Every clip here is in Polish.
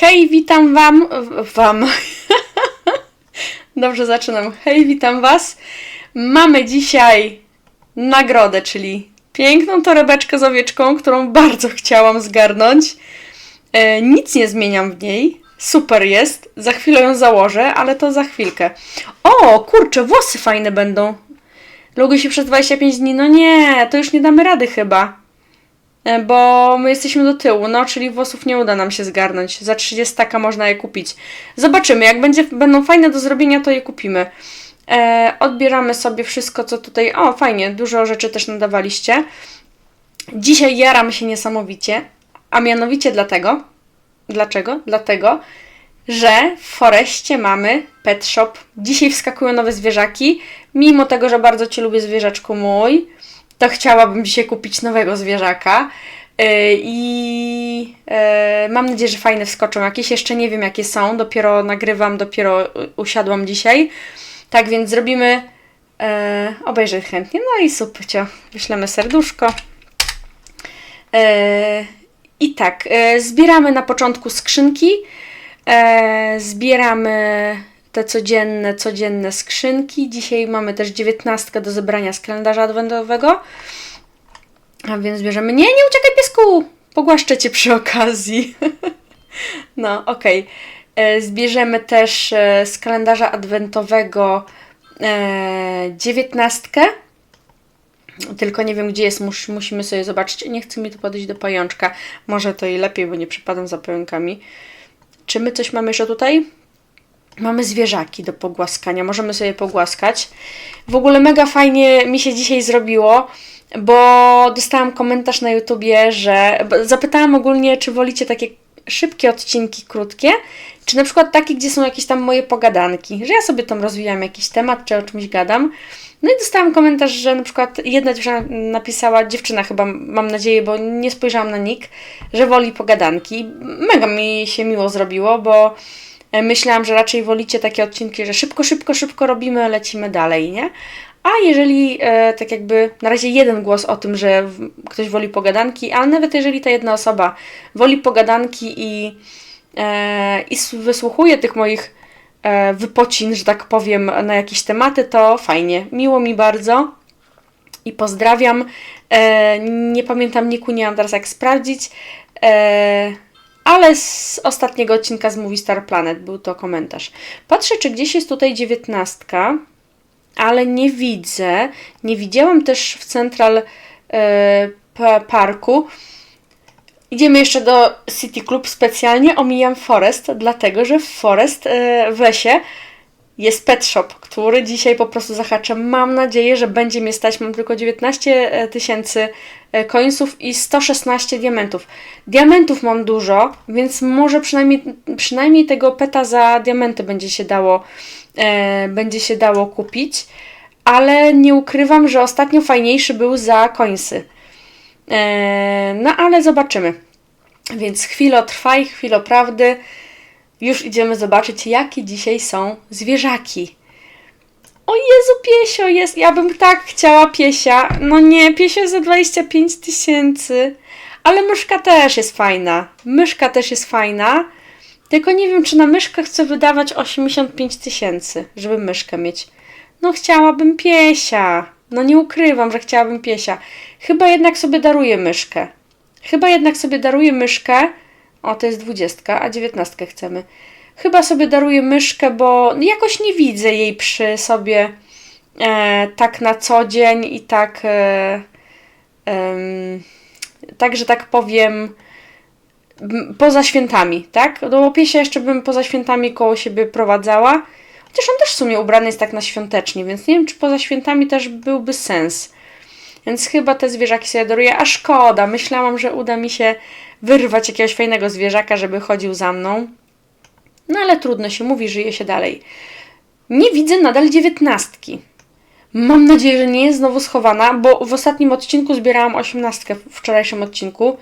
Hej, witam wam. Wam. Dobrze zaczynam. Hej, witam was. Mamy dzisiaj nagrodę, czyli piękną torebeczkę z owieczką, którą bardzo chciałam zgarnąć. E, nic nie zmieniam w niej. Super jest. Za chwilę ją założę, ale to za chwilkę. O, kurczę, włosy fajne będą. Logo się przez 25 dni. No nie, to już nie damy rady chyba. E, Bo my jesteśmy do tyłu, no, czyli włosów nie uda nam się zgarnąć. Za 30 taka można je kupić. Zobaczymy, jak będzie, będą fajne do zrobienia, to je kupimy. E, odbieramy sobie wszystko, co tutaj. O, fajnie, dużo rzeczy też nadawaliście. Dzisiaj jaram się niesamowicie, a mianowicie dlatego. Dlaczego? Dlatego, że w Foreście mamy pet shop. Dzisiaj wskakują nowe zwierzaki. Mimo tego, że bardzo Cię lubię, zwierzaczku mój, to chciałabym dzisiaj kupić nowego zwierzaka. Yy, I yy, mam nadzieję, że fajne wskoczą jakieś. Jeszcze nie wiem, jakie są. Dopiero nagrywam, dopiero usiadłam dzisiaj. Tak więc zrobimy. Yy, obejrzę chętnie. No i super, wyślemy serduszko. I tak, zbieramy na początku skrzynki. E, zbieramy te codzienne, codzienne skrzynki. Dzisiaj mamy też dziewiętnastkę do zebrania z kalendarza adwentowego. A więc bierzemy. Nie, nie uciekaj piesku! Pogłaszczę cię przy okazji. no, okej. E, Zbierzemy też e, z kalendarza adwentowego e, dziewiętnastkę. Tylko nie wiem, gdzie jest, mus, musimy sobie zobaczyć. Nie chce mi to podejść do pajączka. Może to i lepiej, bo nie przypadam za pająkami. Czy my coś mamy jeszcze tutaj? Mamy zwierzaki do pogłaskania, możemy sobie pogłaskać. W ogóle mega fajnie mi się dzisiaj zrobiło, bo dostałam komentarz na YouTubie, że zapytałam ogólnie, czy wolicie takie szybkie odcinki, krótkie, czy na przykład takie, gdzie są jakieś tam moje pogadanki, że ja sobie tam rozwijam jakiś temat, czy o czymś gadam. No i dostałam komentarz, że na przykład jedna dziewczyna napisała, dziewczyna chyba, mam nadzieję, bo nie spojrzałam na nick, że woli pogadanki. Mega mi się miło zrobiło, bo myślałam, że raczej wolicie takie odcinki, że szybko, szybko, szybko robimy, lecimy dalej, nie? A jeżeli e, tak jakby na razie jeden głos o tym, że ktoś woli pogadanki, a nawet jeżeli ta jedna osoba woli pogadanki i, e, i wysłuchuje tych moich e, wypocin, że tak powiem, na jakieś tematy, to fajnie. Miło mi bardzo i pozdrawiam. E, nie pamiętam niku, nie mam teraz jak sprawdzić, e, ale z ostatniego odcinka z Movie Star Planet był to komentarz. Patrzę, czy gdzieś jest tutaj dziewiętnastka, ale nie widzę. Nie widziałam też w Central e, pa- Parku. Idziemy jeszcze do City Club specjalnie. Omijam Forest, dlatego że w Forest e, w lesie jest pet shop, który dzisiaj po prostu zahaczę. Mam nadzieję, że będzie mnie stać. Mam tylko 19 tysięcy e, końców i 116 diamentów. Diamentów mam dużo, więc może przynajmniej, przynajmniej tego peta za diamenty będzie się dało, e, będzie się dało kupić. Ale nie ukrywam, że ostatnio fajniejszy był za końsy. E, no ale zobaczymy. Więc chwilę trwaj, chwilę prawdy. Już idziemy zobaczyć, jakie dzisiaj są zwierzaki. O Jezu, piesio jest. Ja bym tak chciała piesia. No nie, piesio za 25 tysięcy. Ale myszka też jest fajna. Myszka też jest fajna. Tylko nie wiem, czy na myszkę chcę wydawać 85 tysięcy, żeby myszkę mieć. No chciałabym piesia. No nie ukrywam, że chciałabym piesia. Chyba jednak sobie daruję myszkę. Chyba jednak sobie daruję myszkę. O, to jest 20, a 19 chcemy. Chyba sobie daruję myszkę, bo jakoś nie widzę jej przy sobie e, tak na co dzień i tak, e, tak, że tak powiem, poza świętami, tak? No bo piesia jeszcze bym poza świętami koło siebie prowadzała. Chociaż on też w sumie ubrany jest tak na świątecznie, więc nie wiem, czy poza świętami też byłby sens. Więc chyba te zwierzaki sobie daruję, a szkoda. Myślałam, że uda mi się wyrwać jakiegoś fajnego zwierzaka, żeby chodził za mną. No ale trudno się mówi, żyje się dalej. Nie widzę nadal dziewiętnastki. Mam nadzieję, że nie jest znowu schowana, bo w ostatnim odcinku zbierałam osiemnastkę, w wczorajszym odcinku.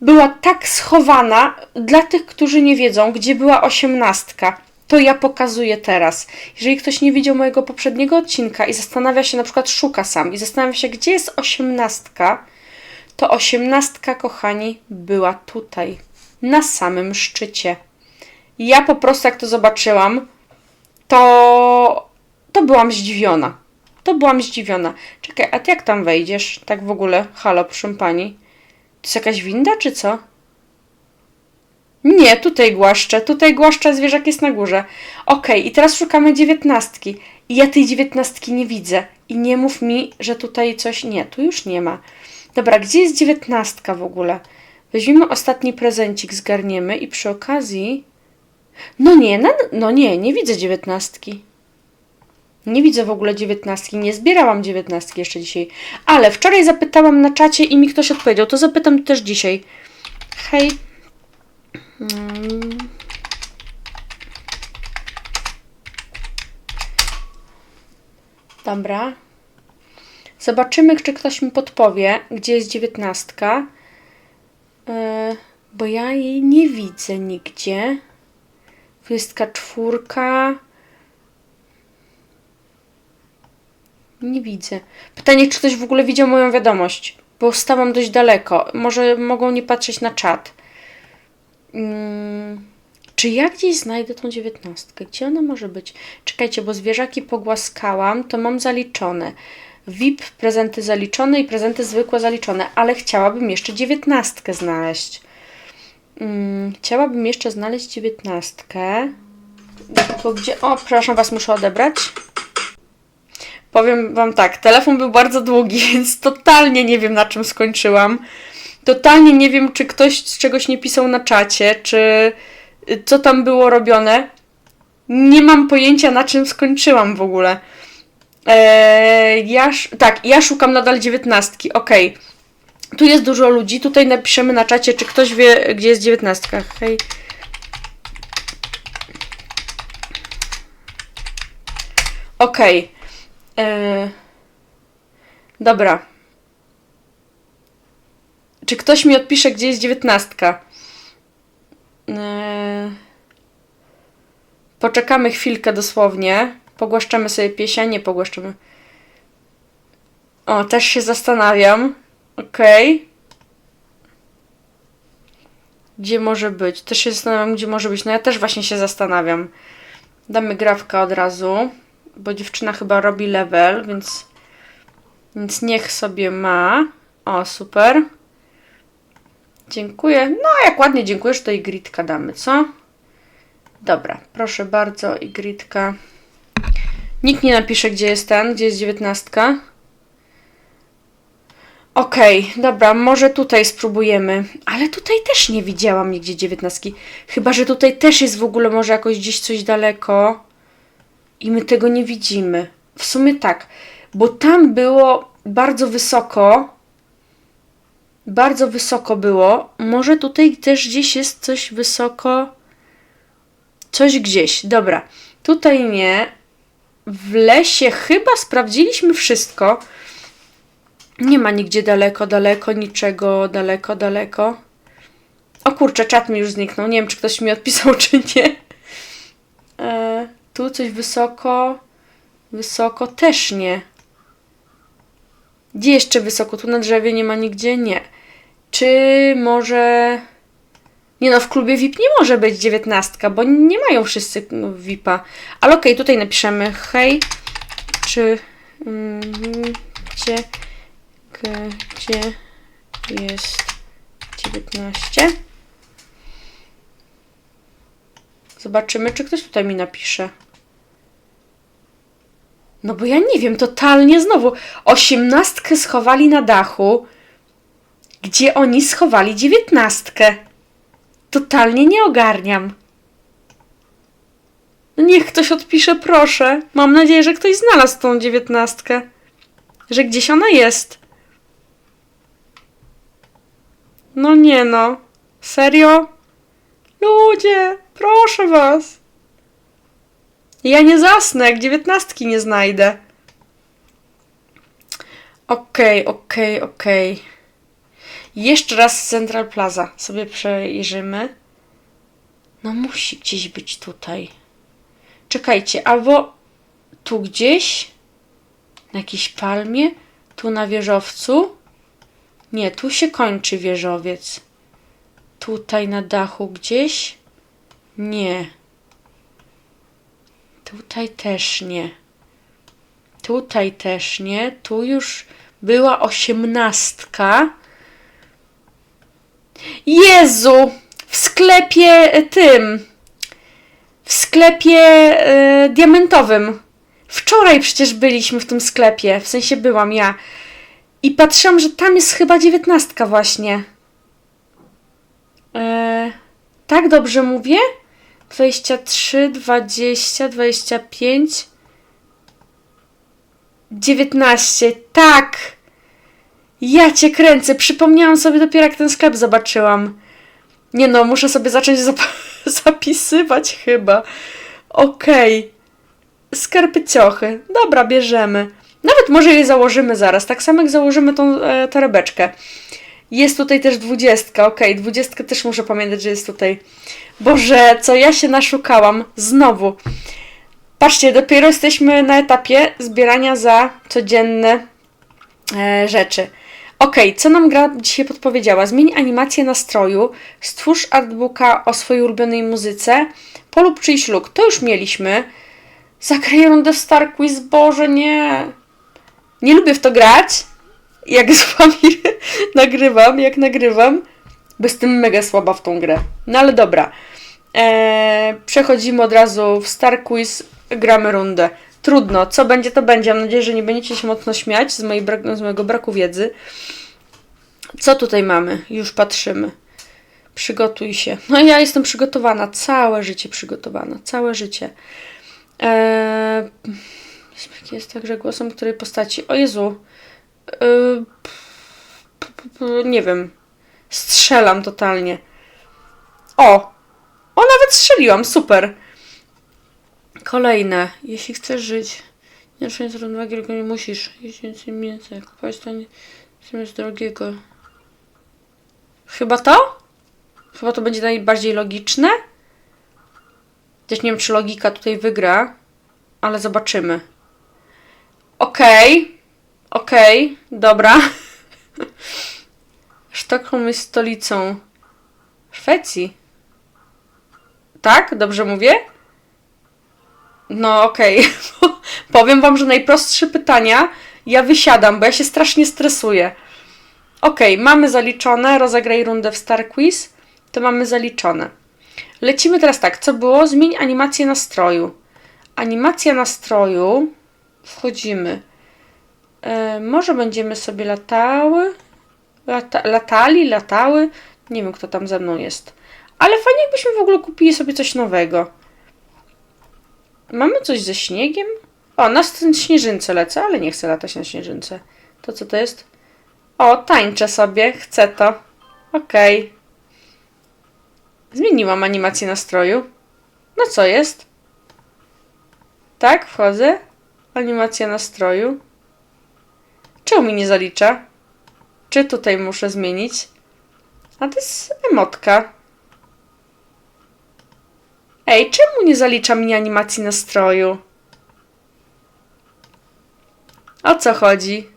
Była tak schowana, dla tych, którzy nie wiedzą, gdzie była osiemnastka, to ja pokazuję teraz. Jeżeli ktoś nie widział mojego poprzedniego odcinka i zastanawia się, na przykład szuka sam i zastanawia się, gdzie jest osiemnastka, to osiemnastka, kochani, była tutaj. na samym szczycie. Ja po prostu jak to zobaczyłam, to, to byłam zdziwiona. To byłam zdziwiona. Czekaj, a ty jak tam wejdziesz? Tak w ogóle, halo, proszę pani. To jest jakaś winda, czy co? Nie, tutaj głaszczę. Tutaj głaszczę, zwierzak jest na górze. Okej, i teraz szukamy dziewiętnastki. I ja tej dziewiętnastki nie widzę. I nie mów mi, że tutaj coś... Nie, tu już nie ma. Dobra, gdzie jest dziewiętnastka w ogóle? Weźmiemy ostatni prezencik, zgarniemy i przy okazji... No nie, na... no nie, nie widzę dziewiętnastki. Nie widzę w ogóle dziewiętnastki. Nie zbierałam dziewiętnastki jeszcze dzisiaj. Ale wczoraj zapytałam na czacie i mi ktoś odpowiedział. To zapytam też dzisiaj. Hej. Mm. Dobra. Zobaczymy, czy ktoś mi podpowie, gdzie jest dziewiętnastka. Yy, bo ja jej nie widzę nigdzie. Dwudziestka czwórka. Nie widzę. Pytanie, czy ktoś w ogóle widział moją wiadomość? Bo stałam dość daleko. Może mogą nie patrzeć na czat. Mm, czy ja gdzieś znajdę tą dziewiętnastkę? Gdzie ona może być? Czekajcie, bo zwierzaki pogłaskałam, to mam zaliczone. VIP, prezenty zaliczone i prezenty zwykłe zaliczone, ale chciałabym jeszcze dziewiętnastkę znaleźć. Mm, chciałabym jeszcze znaleźć dziewiętnastkę. Tylko gdzie... O, przepraszam Was, muszę odebrać. Powiem Wam tak, telefon był bardzo długi, więc totalnie nie wiem na czym skończyłam. Totalnie nie wiem, czy ktoś z czegoś nie pisał na czacie, czy y, co tam było robione. Nie mam pojęcia na czym skończyłam w ogóle. Eee, ja, tak, ja szukam nadal dziewiętnastki, okej. Tu jest dużo ludzi, tutaj napiszemy na czacie, czy ktoś wie, gdzie jest dziewiętnastka. Hej. Okej. Eee, dobra. Czy ktoś mi odpisze, gdzie jest dziewiętnastka? Eee, poczekamy chwilkę dosłownie. Pogłaszczamy sobie pieśń, nie pogłaszczamy. O, też się zastanawiam. Okej. Gdzie może być? Też się zastanawiam, gdzie może być. No ja też właśnie się zastanawiam. Damy grafkę od razu, bo dziewczyna chyba robi level, więc, więc niech sobie ma. O, super. Dziękuję. No, jak ładnie dziękujesz, to i gritka damy, co? Dobra, proszę bardzo, i gritka. Nikt nie napisze, gdzie jest ten, gdzie jest dziewiętnastka. Okej, dobra, może tutaj spróbujemy. Ale tutaj też nie widziałam nigdzie dziewiętnastki. Chyba, że tutaj też jest w ogóle może jakoś gdzieś coś daleko. I my tego nie widzimy. W sumie tak, bo tam było bardzo wysoko. Bardzo wysoko było. Może tutaj też gdzieś jest coś wysoko. Coś gdzieś. Dobra. Tutaj nie. W lesie chyba sprawdziliśmy wszystko. Nie ma nigdzie daleko, daleko, niczego daleko, daleko. O kurczę, czat mi już zniknął. Nie wiem, czy ktoś mi odpisał, czy nie. E, tu coś wysoko. Wysoko też nie. Gdzie jeszcze wysoko? Tu na drzewie nie ma nigdzie? Nie. Czy może... Nie no, w klubie VIP nie może być dziewiętnastka, bo nie mają wszyscy VIPa. Ale okej, tutaj napiszemy hej, czy mm, gdzie, gdzie jest 19? Zobaczymy, czy ktoś tutaj mi napisze. No bo ja nie wiem, totalnie znowu. Osiemnastkę schowali na dachu, gdzie oni schowali dziewiętnastkę. Totalnie nie ogarniam. No niech ktoś odpisze, proszę. Mam nadzieję, że ktoś znalazł tą dziewiętnastkę. Że gdzieś ona jest. No nie no. Serio? Ludzie, proszę was. Ja nie zasnę, jak dziewiętnastki nie znajdę. Okej, okej, okej. Jeszcze raz Central Plaza sobie przejrzymy. No musi gdzieś być tutaj. Czekajcie, albo tu gdzieś, na jakiejś palmie, tu na wieżowcu. Nie, tu się kończy wieżowiec. Tutaj na dachu gdzieś? Nie. Tutaj też nie. Tutaj też nie. Tu już była osiemnastka. Jezu! W sklepie y, tym. W sklepie y, diamentowym. Wczoraj przecież byliśmy w tym sklepie. W sensie byłam ja. I patrzyłam, że tam jest chyba dziewiętnastka właśnie. E, tak dobrze mówię? 23, 20, 25, 19. Tak! Ja cię kręcę. Przypomniałam sobie dopiero, jak ten sklep zobaczyłam. Nie no, muszę sobie zacząć zap zapisywać chyba. Okej. Skarpy ciochy. Dobra, bierzemy. Nawet może je założymy zaraz. Tak samo jak założymy tą e, torebeczkę. Jest tutaj też dwudziestka. Okej, dwudziestka też muszę pamiętać, że jest tutaj. Boże, co ja się naszukałam. Znowu. Patrzcie, dopiero jesteśmy na etapie zbierania za codzienne e, rzeczy. Okej, co nam gra dzisiaj podpowiedziała? Zmień animację nastroju, stwórz artbooka o swojej ulubionej muzyce, polub czyjś look. To już mieliśmy. Zagraj rundę w Star Quiz, Boże, nie. Nie lubię w to grać, jak z wami nagrywam, jak nagrywam, bo jestem mega słaba w tą grę. No ale dobra. Eee, przechodzimy od razu w Star Quiz, gramy rundę. Trudno, co będzie, to będzie. Mam nadzieję, że nie będziecie się mocno śmiać z, mojej brak- z mojego braku wiedzy. Co tutaj mamy? Już patrzymy. Przygotuj się. No ja jestem przygotowana, całe życie przygotowana, całe życie. Eee, jest także głosem której postaci? O Jezu. Eee, nie wiem. Strzelam totalnie. O! O, nawet strzeliłam, super. Kolejne. Jeśli chcesz żyć, nie z równowagi, tylko nie musisz. Jeśli więcej mięsa, kupować to nie zamiast drogiego. Chyba to? Chyba to będzie najbardziej logiczne. Też nie wiem, czy logika tutaj wygra, ale zobaczymy. Okej. Okej, dobra. Sztokholm jest stolicą Szwecji. Tak? Dobrze mówię? No okej. Powiem wam, że najprostsze pytania ja wysiadam, bo ja się strasznie stresuję. Okej, mamy zaliczone. Rozegraj rundę w Star Quiz. To mamy zaliczone. Lecimy teraz tak. Co było? Zmień animację nastroju. Animacja nastroju. Wchodzimy. E, może będziemy sobie latały. Lata, latali, latały. Nie wiem, kto tam ze mną jest. Ale fajnie, jakbyśmy w ogóle kupili sobie coś nowego. Mamy coś ze śniegiem? O, na śnieżynce lecę, ale nie chcę latać na śnieżynce. To co to jest? O, tańczę sobie, chcę to. Okej. Zmieniłam animację nastroju. No co jest? Tak, wchodzę. Animacja nastroju. Czemu mi nie zalicza? Czy tutaj muszę zmienić? A to jest emotka. Ej, czemu nie zalicza mi animacji nastroju? O co chodzi?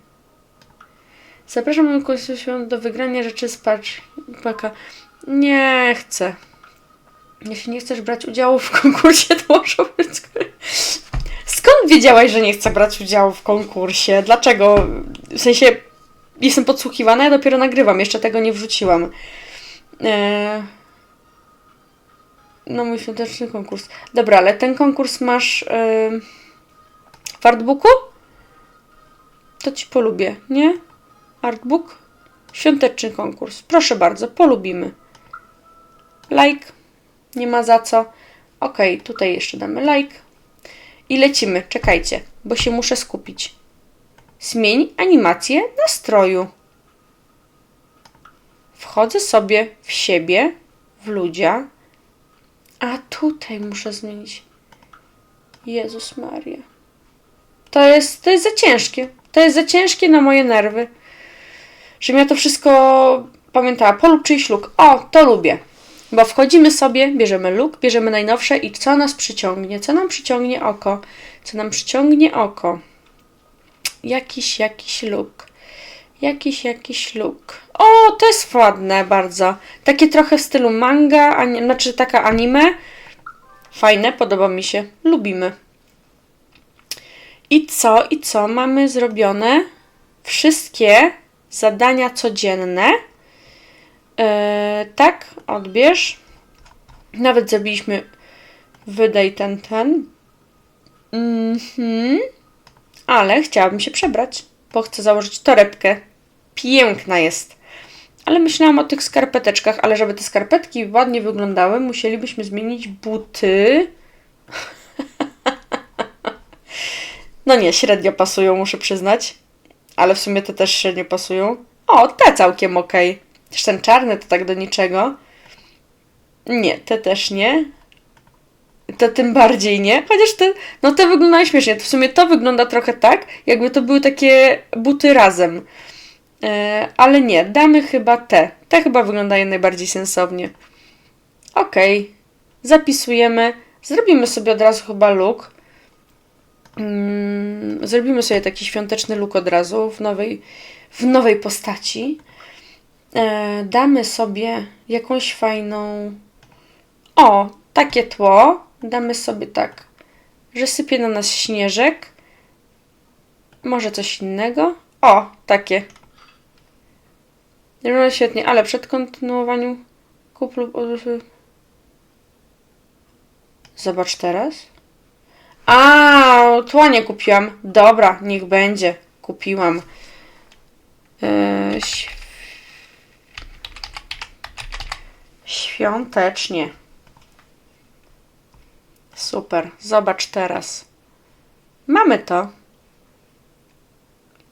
Zapraszam moją do wygrania rzeczy z paka. Nie chcę. Jeśli nie chcesz brać udziału w konkursie, to może być... Skąd wiedziałaś, że nie chcę brać udziału w konkursie? Dlaczego? W sensie jestem podsłuchiwana, ja dopiero nagrywam, jeszcze tego nie wrzuciłam. Eee... No mój świąteczny konkurs. Dobra, ale ten konkurs masz yy, w artbooku? To ci polubię, nie? Artbook? Świąteczny konkurs. Proszę bardzo, polubimy. Like. Nie ma za co. Ok, tutaj jeszcze damy like. I lecimy. Czekajcie, bo się muszę skupić. Zmień animację nastroju. Wchodzę sobie w siebie, w ludzia. A tutaj muszę zmienić. Jezus Maria. To jest, to jest za ciężkie. To jest za ciężkie na moje nerwy. Żebym ja to wszystko pamiętała. Polub czyjś look. O, to lubię. Bo wchodzimy sobie, bierzemy look, bierzemy najnowsze i co nas przyciągnie? Co nam przyciągnie oko? Co nam przyciągnie oko? Jakiś, jakiś look. Jakiś, jakiś look. O, to jest ładne bardzo. Takie trochę w stylu manga, ani, znaczy taka anime. Fajne, podoba mi się. Lubimy. I co, i co? Mamy zrobione wszystkie zadania codzienne. Yy, tak, odbierz. Nawet zrobiliśmy wydaj ten, ten. Mhm. Ale chciałabym się przebrać, bo chcę założyć torebkę. Piękna jest. Ale myślałam o tych skarpeteczkach, ale żeby te skarpetki ładnie wyglądały, musielibyśmy zmienić buty. No nie, średnio pasują, muszę przyznać. Ale w sumie te też średnio pasują. O, te całkiem okej. Też ten czarny to tak do niczego. Nie, te też nie. To tym bardziej nie. Chociaż te, no te wyglądają śmiesznie. W sumie to wygląda trochę tak, jakby to były takie buty razem. E, ale nie, damy chyba te. Te chyba wyglądają najbardziej sensownie. Okej. Zapisujemy. Zrobimy sobie od razu chyba look. Mm, zrobimy sobie taki świąteczny look od razu w nowej, w nowej postaci. E, damy sobie jakąś fajną. O, takie tło. Damy sobie tak, że sypie na nas śnieżek. Może coś innego? O, takie. Wygląda świetnie, ale przed kontynuowaniem kup lub Zobacz teraz. A, tła nie kupiłam. Dobra, niech będzie. Kupiłam. Yy, Świątecznie. Super. Zobacz teraz. Mamy to.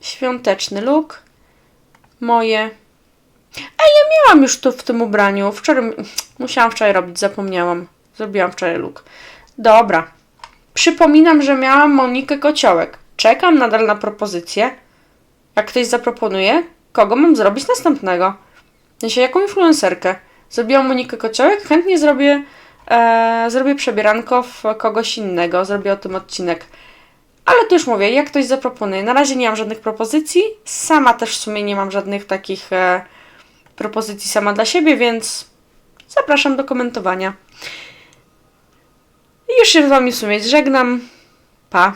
Świąteczny look. Moje. A ja miałam już to w tym ubraniu. Wczoraj musiałam wczoraj robić, zapomniałam. Zrobiłam wczoraj look. Dobra. Przypominam, że miałam Monikę Kociołek. Czekam nadal na propozycję. Jak ktoś zaproponuje, kogo mam zrobić następnego? Sensie, jaką influencerkę? Zrobiłam Monikę Kociołek, chętnie zrobię, e, zrobię przebieranko w kogoś innego, zrobię o tym odcinek. Ale to już mówię, jak ktoś zaproponuje. Na razie nie mam żadnych propozycji. Sama też w sumie nie mam żadnych takich e, propozycji sama dla siebie, więc zapraszam do komentowania. I już się z Wami w sumie żegnam. Pa!